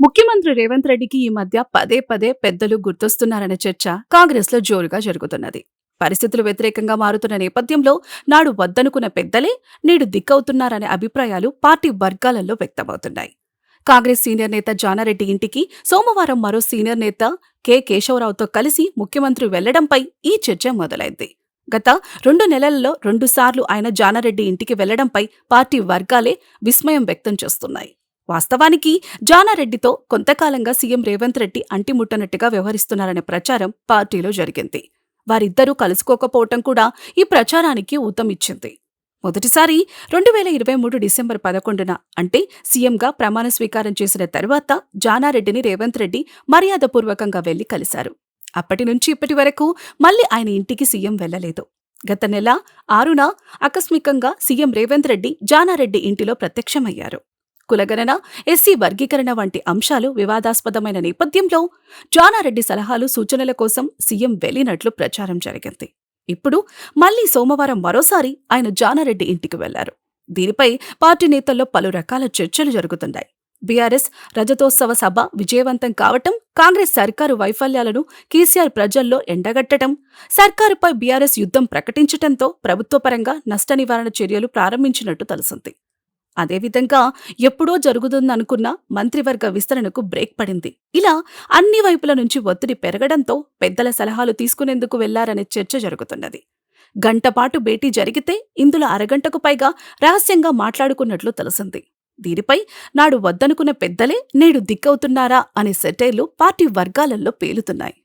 ముఖ్యమంత్రి రేవంత్ రెడ్డికి ఈ మధ్య పదే పదే పెద్దలు గుర్తొస్తున్నారనే చర్చ కాంగ్రెస్లో జోరుగా జరుగుతున్నది. పరిస్థితులు వ్యతిరేకంగా మారుతున్న నేపథ్యంలో నాడు వద్దనుకున్న పెద్దలే నేడు దిక్కవుతున్నారనే అభిప్రాయాలు పార్టీ వర్గాలలో వ్యక్తమవుతున్నాయి. కాంగ్రెస్ సీనియర్ నేత జానారెడ్డి ఇంటికి సోమవారం మరో సీనియర్ నేత కె. కేశవరావుతో కలిసి ముఖ్యమంత్రి వెళ్ళడంపై ఈ చర్చ మొదలైంది. గత రెండు నెలలలో రెండుసార్లు ఆయన జానారెడ్డి ఇంటికి వెళ్ళడంపై పార్టీ వర్గాలే విస్మయం వ్యక్తం చేస్తున్నాయి. వాస్తవానికి జానారెడ్డితో కొంతకాలంగా సీఎం రేవంత్ రెడ్డి అంటిముట్టనట్టుగా వ్యవహరిస్తున్నారనే ప్రచారం పార్టీలో జరిగింది. వారిద్దరూ కలుసుకోకపోవటం కూడా ఈ ప్రచారానికి ఊతమిచ్చింది. మొదటిసారి రెండు వేల ఇరవై మూడు డిసెంబర్ పదకొండున అంటే సీఎంగా ప్రమాణ స్వీకారం చేసిన తరువాత జానారెడ్డిని రేవంత్ రెడ్డి మర్యాదపూర్వకంగా వెళ్ళి కలిశారు. అప్పటి నుంచి ఇప్పటి వరకు మళ్ళీ ఆయన ఇంటికి సీఎం వెళ్ళలేదు గత నెల ఆరున ఆకస్మికంగా సీఎం రేవంత్ రెడ్డి జానారెడ్డి ఇంటిలో ప్రత్యక్షమయ్యారు. కులగణన ఎస్సీ వర్గీకరణ వంటి అంశాలు వివాదాస్పదమైన నేపథ్యంలో జానారెడ్డి సలహాలు సూచనల కోసం సీఎం వెళ్ళినట్లు ప్రచారం జరిగింది. ఇప్పుడు మళ్ళీ సోమవారం మరోసారి ఆయన జానారెడ్డి ఇంటికి వెళ్ళారు. దీనిపై పార్టీ నేతల్లో పలు రకాల చర్చలు జరుగుతున్నాయి. బీఆర్ఎస్ రజతోత్సవ సభ విజయవంతం కావటం కాంగ్రెస్ సర్కారు వైఫల్యాలను కేసీఆర్ ప్రజల్లో ఎండగట్టడం సర్కారుపై బీఆర్ఎస్ యుద్ధం ప్రకటించటంతో ప్రభుత్వపరంగా నష్ట నివారణ చర్యలు ప్రారంభించినట్టు తెలిసింది. అదేవిధంగా ఎప్పుడో జరుగుతుందనుకున్న మంత్రివర్గ విస్తరణకు బ్రేక్ పడింది. ఇలా అన్ని వైపుల నుంచి ఒత్తిడి పెరగడంతో పెద్దల సలహాలు తీసుకునేందుకు వెళ్ళారనే చర్చ జరుగుతున్నది. గంటపాటు భేటీ జరిగితే ఇందులో అరగంటకు పైగా రహస్యంగా మాట్లాడుకున్నట్లు తెలిసింది. దీనిపై నాడు వద్దనుకున్న పెద్దలే నేడు దిక్కవుతున్నారా అనే సెటైర్లు పార్టీ వర్గాలలో పేలుతున్నాయి.